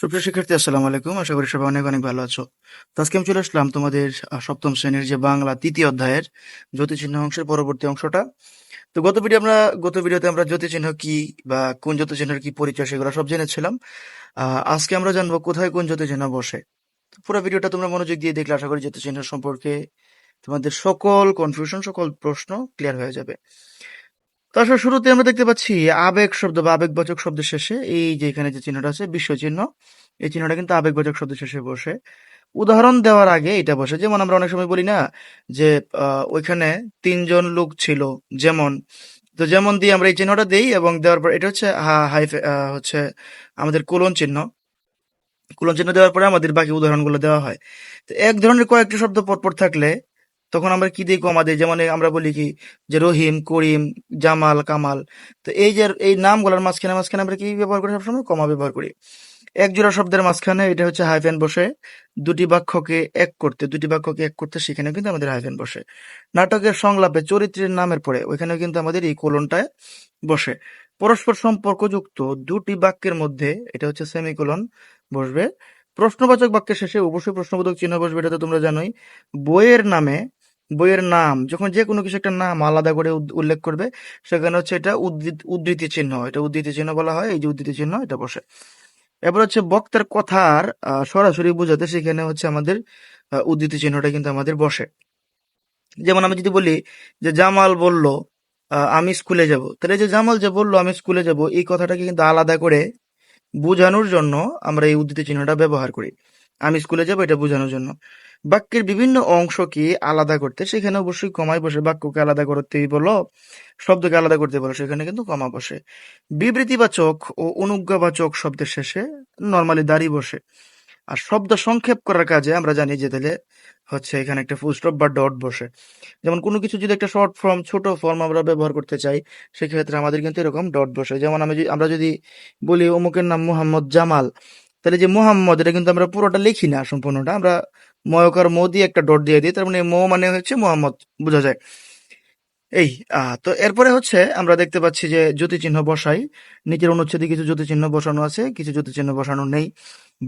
সুপ্রিয় শিক্ষার্থী, আসসালামু আলাইকুম। আশা করি সবাই অনেক অনেক ভালো আছো। তো আজকে আমি চলে আসলাম তোমাদের সপ্তম শ্রেণির যে বাংলা তৃতীয় অধ্যায়ের জ্যোতিচিহ্ন অংশের পরবর্তী অংশটা। তো গত ভিডিও আমরা, গত ভিডিওতে আমরা জ্যোতিচিহ্ন কি বা কোন জ্যোতিচিহ্নের কি পরিচয় সেগুলো সব জেনেছিলাম। আজকে আমরা জানব কোথায় কোন জ্যোতিচিহ্ন বসে। পুরো ভিডিওটা তোমরা মনোযোগ দিয়ে দেখলে আশা করি জ্যোতিচিহ্ন সম্পর্কে তোমাদের সকল কনফিউশন সকল প্রশ্ন ক্লিয়ার হয়ে যাবে। তো আসলে শুরুতে আমরা দেখতে পাচ্ছি আবেগ শব্দ বা আবেগবাচক শব্দের শেষে এই যে এখানে যে চিহ্নটা আছে, বিশ্ব চিহ্ন, এই চিহ্নটা কিন্তু আবেগবাচক শব্দের শেষে বসে। উদাহরণ দেওয়ার আগে এটা বসে। যেমন আমরা অনেক সময় বলি না যে ওইখানে তিনজন লোক ছিল, যেমন। তো যেমন দিয়ে আমরা এই চিহ্নটা দিই এবং দেওয়ার পর এটা হচ্ছে হাই হচ্ছে আমাদের কোলন চিহ্ন। কোলন চিহ্ন দেওয়ার পরে আমাদের বাকি উদাহরণগুলো দেওয়া হয়। তো এক ধরনের কয়েকটি শব্দ পরপর থাকলে তখন আমরা কি দিই কমা দিই যেমন আমরা বলি কি যে রহিম, করিম, জামাল, কামাল। তো এই যে এই নামগুলোর মাঝখানে মাঝখানে আমরা কি ব্যবহার করি? সবসময় কমা ব্যবহার করি। এক জোড়া শব্দের মাঝখানে এটা হচ্ছে হাইফেন বসে। দুটি বাক্যকে এক করতে, দুটি বাক্যকে এক করতে সেখানে কিন্তু আমাদের হাইফেন বসে। নাটকের সংলাপে চরিত্রের নামের পরে ওইখানে কিন্তু আমাদের এই কোলনটায় বসে। পরস্পর সম্পর্কযুক্ত দুটি বাক্যের মধ্যে, এটা হচ্ছে সেমিকোলন, বসবে। প্রশ্নবাচক বাক্যের শেষে অবশ্যই প্রশ্নবোধক চিহ্ন বসবে, এটা তো তোমরা জানোই। বইয়ের নামে বইয়ের নাম, যখন যে কোনো কিছু একটা নাম আলাদা করে উল্লেখ করবে, সেখানে হচ্ছে এটা উদ্ধৃত চিহ্ন, এটা উদ্ধৃতি চিহ্ন বলা হয়, এই যে উদ্ধৃতি চিহ্ন, এটা বসে। এবার হচ্ছে বক্তার কথার সরাসরি বোঝাতে সেখানে হচ্ছে আমাদের উদ্ধৃতি চিহ্নটা কিন্তু আমাদের বসে। যেমন আমি যদি বলি যে জামাল বলল আমি স্কুলে যাব, তাহলে যে জামাল যে বলল, আমি স্কুলে যাব, এই কথাটাকে কিন্তু আলাদা করে বোঝানোর জন্য আমরা এই উদ্ধৃতি চিহ্নটা ব্যবহার করি। আমি স্কুলে যাব, এটা বোঝানোর জন্য। বাক্যের বিভিন্ন অংশকে আলাদা করতে, সেখানে অবশ্যই কমায় বসে, বাক্যকে আলাদা করতেই বলো, শব্দকে আলাদা করতে বলো, সেখানে কিন্তু কমা বসে। বিবৃতিবাচক ও অনুজ্ঞাবাচক শব্দের শেষে নর্মালি দাঁড়ি বসে। আর শব্দ সংক্ষেপ করার কাজে আমরা জানি যে তাহলে হচ্ছে এখানে একটা ফুল স্টপ বা ডট বসে। যেমন কোনো কিছু যদি একটা শর্ট ফর্ম ছোট ফর্ম আমরা ব্যবহার করতে চাই, সেক্ষেত্রে আমাদের কিন্তু এরকম ডট বসে। যেমন আমি আমরা যদি বলি অমুকের নাম মোহাম্মদ জামাল তাহলে যে মোহাম্মদ, এটা কিন্তু আমরা পুরোটা লিখি না সম্পূর্ণটা। আমরা ময়কার মো দিয়ে একটা ডট দিয়ে দিই, তার মানে মো মানে হচ্ছে মোহাম্মদ, বোঝা যায়? এই তো এরপরে হচ্ছে আমরা দেখতে পাচ্ছি যে জ্যোতি চিহ্ন বসাই। নিচের অনুচ্ছেদে কিছু জ্যোতি চিহ্ন বসানো আছে, কিছু জ্যোতি চিহ্ন বসানো নেই।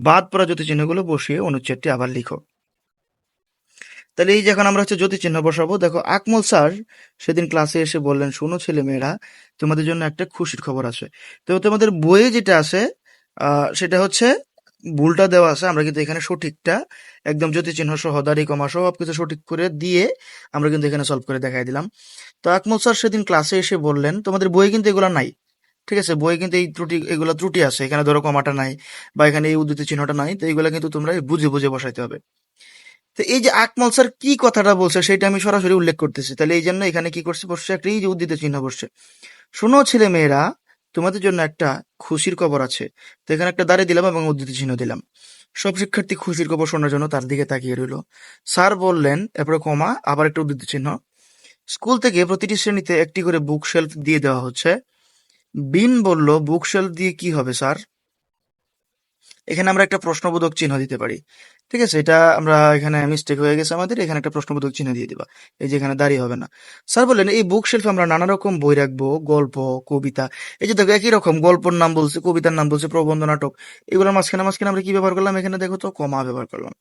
বাদ পড়া জ্যোতি চিহ্নগুলো বসিয়ে অনুচ্ছেদটি আবার লিখো। তাহলে এই যখন আমরা হচ্ছে জ্যোতি চিহ্ন বসাবো, দেখো আকমল স্যার সেদিন ক্লাসে এসে বললেন, শোনো ছেলে মেয়েরা তোমাদের জন্য একটা খুশির খবর আছে। তো তোমাদের বইয়ে যেটা আছে সেটা হচ্ছে ভুলটা দেওয়া আছে, আমরা কিন্তু এখানে সঠিকটা, একদম চিহ্ন সহ, দাড়ি কমা সহ সবকিছু সঠিক করে দিয়ে আমরা কিন্তু এখানে সলভ করে দেখাই দিলাম। তো আকমল স্যার সেদিন ক্লাসে এসে বললেন, তোমাদের বইয়ে কিন্তু এগুলো নাই। ঠিক আছে বইয়ে কিন্তু এই ত্রুটি, এগুলো ত্রুটি আছে, এখানে ধরো কমাটা নাই বা এখানে এই উদ্ধৃতি চিহ্নটা নাই, তো এগুলো কিন্তু তোমরা বুঝে বুঝে বসাইতে হবে। তো এই যে আকমল স্যার কি কথাটা বলছে সেটা আমি সরাসরি উল্লেখ করতেছি। তাহলে এই জন্য এখানে কি করছে, বসছে একটা এই যে উদ্ধৃত চিহ্ন বসছে। শোনো ছেলে মেয়েরা তোমাদের জন্য একটা খুশির কবর আছে। তো এখানে একটা দাঁড়িয়ে দিলাম এবং উদ্ধৃতি চিহ্ন দিলাম। সব শিক্ষার্থী খুশির কবর শোনার জন্য তার দিকে তাকিয়ে রইল। স্যার বললেন, এরপরে কমা, আবার একটা উদ্ধৃতি চিহ্ন। স্কুল থেকে প্রতিটি শ্রেণীতে একটি করে বুক শেলফ দিয়ে দেওয়া হচ্ছে। বিন বলল বুক শেলফ দিয়ে কি হবে, স্যার? এখানে আমরা একটা প্রশ্নবোধক চিহ্ন দিতে পারি। ঠিক আছে? এটা আমরা এখানে মিস্টেক হয়ে গেছে আমাদের, এখানে একটা প্রশ্নবোধক চিহ্ন দিয়ে দিবা। এই যে এখানে দাঁড়িয়ে হবে না। স্যার বললেন এই বুক শেলফে আমরা নানা রকম বই রাখব, গল্প, কবিতা। এই যে দেখো, একই রকম গল্পর নাম বলছে, কবিতার নাম বলছে প্রবন্ধ নাটক। এগুলোর মাঝখানে মাঝখানে আমরা কি ব্যবহার করলাম? এখানে দেখো তো, কমা ব্যবহার করলাম।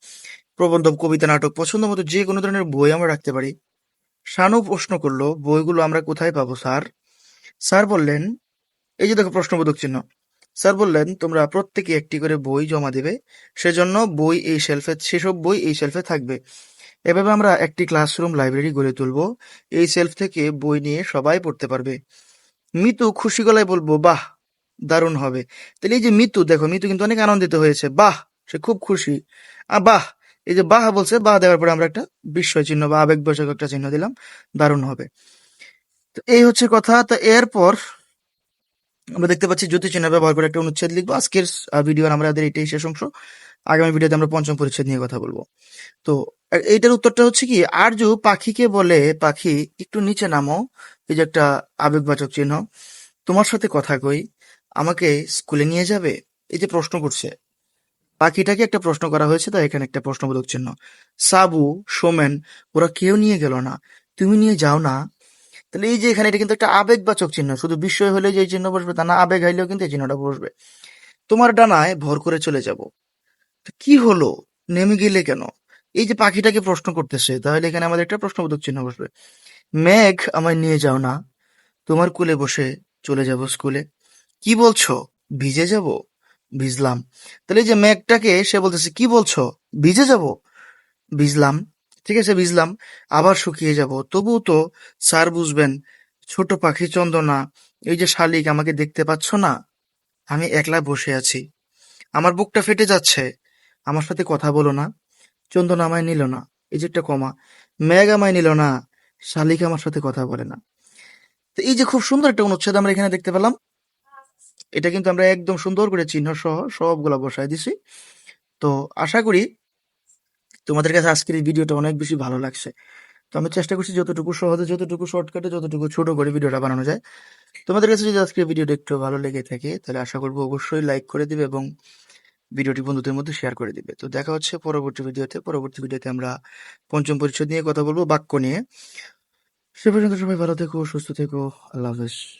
প্রবন্ধ, কবিতা, নাটক পছন্দ মতো যে কোনো ধরনের বই আমরা রাখতে পারি। শানু প্রশ্ন করল, বইগুলো আমরা কোথায় পাবো, স্যার? স্যার বললেন, এই যে দেখো, প্রশ্নবোধক চিহ্ন। স্যার বললেন, তোমরা প্রত্যেকে একটি করে বই জমা দেবে। সেজন্য বই এই শেলফে সেসব বই এই শেলফে থাকবে। এভাবে আমরা একটি ক্লাসরুম লাইব্রেরি গড়ে তুলব। এই শেলফ থেকে বই নিয়ে সবাই পড়তে পারবে। মিতু খুশি গলায় বলব, বাহ, দারুণ হবে। তাহলে এই যে মিতু, দেখো, মিতু কিন্তু অনেক আনন্দিত হয়েছে। বাহ, সে খুব খুশি। আ, বাহ। এই যে বাহ বলছে, বাহ দেওয়ার পরে আমরা একটা বিস্ময় চিহ্ন বা আবেগবশক একটা চিহ্ন দিলাম। দারুণ হবে। তো এই হচ্ছে কথা। তো এরপর আমরা দেখতে পাচ্ছি জ্যোতি চিহ্ন ব্যবহার করে একটা অনুচ্ছেদ লিখব। আজকের ভিডিও আমাদের এটাই শেষ অংশ। আগামী ভিডিওতে আমরা পঞ্চম পরিচ্ছেদ নিয়ে কথা বলব। তো এইটার উত্তরটা হচ্ছে কি আরজু পাখিকে বলে, পাখি, একটু নিচে নামো। এই যে একটা আবেগবাচক চিহ্ন। তোমার সাথে কথা কই। আমাকে স্কুলে নিয়ে যাবে? এই যে প্রশ্ন করছে। পাখিটাকে একটা প্রশ্ন করা হয়েছে, তাই এখানে একটা প্রশ্নবোধক চিহ্ন। সাবু, সোমেন, ওরা কেউ নিয়ে গেল না। তুমি নিয়ে যাও না। তাহলে এই যে এখানে এটা কিন্তু একটা আবেগবাচক চিহ্ন, শুধু বিস্ময় হলে যে এই চিহ্ন বসবে তা না, আবেগ হাইলেও কিন্তু এই চিহ্নটা বসবে। তোমার ডানায় ভর করে চলে যাব। কি হলো? নেমে গেলে কেন? এই যে পাখিটাকে প্রশ্ন করতেছে, তাহলে এখানে আমাদের একটা প্রশ্নবোধক চিহ্ন বসবে। মেঘ, আমায় নিয়ে যাও না। তোমার কুলে বসে চলে যাব স্কুলে। কি বলছো? ভিজে যাব? ভিজলাম। তাহলে এই যে মেঘটাকে, সে বলতেছে, কি বলছো? ভিজে যাব? ভিজলাম। ঠিক আছে, ভিজলাম, আবার শুকিয়ে যাব। তবুও তো স্যার বুঝবেন, ছোট পাখি চন্দনা, এই যে শালিক আমাকে দেখতে পাচ্ছ না? আমি একলা বসে আছি। আমার বুকটা ফেটে যাচ্ছে। আমার সাথে কথা বলো না। চন্দন আমায় নিল না। এই যে একটা কমা। মেঘ আমায় নিল না। শালিক আমার সাথে কথা বলে না। তো এই যে খুব সুন্দর একটা অনুচ্ছেদ আমরা এখানে দেখতে পেলাম। এটা কিন্তু আমরা একদম সুন্দর করে চিহ্ন সহ সবগুলা বসায় দিছি। তো আশা করি তোমাদের কাছে আজকের এই ভিডিওটা অনেক বেশি ভালো লাগছে। তো আমি চেষ্টা করছি যতটুকু সহজে, যতটুকু শর্টকাটে যতটুকু ছোট করে ভিডিওটা বানানো যায়। তোমাদের কাছে যদি আজকের ভিডিওটা একটু ভালো লেগে থাকে, তাহলে আশা করব অবশ্যই লাইক করে দিবে এবং ভিডিওটি বন্ধুদের মধ্যে শেয়ার করে দিবে। তো দেখা হচ্ছে পরবর্তী ভিডিওতে। পরবর্তী ভিডিওতে আমরা পঞ্চম পরিচ্ছদ নিয়ে কথা বলব, বাক্য নিয়ে। সে পর্যন্ত সবাই ভালো থেকো, সুস্থ থেকো। আল্লাহ হাফেজ।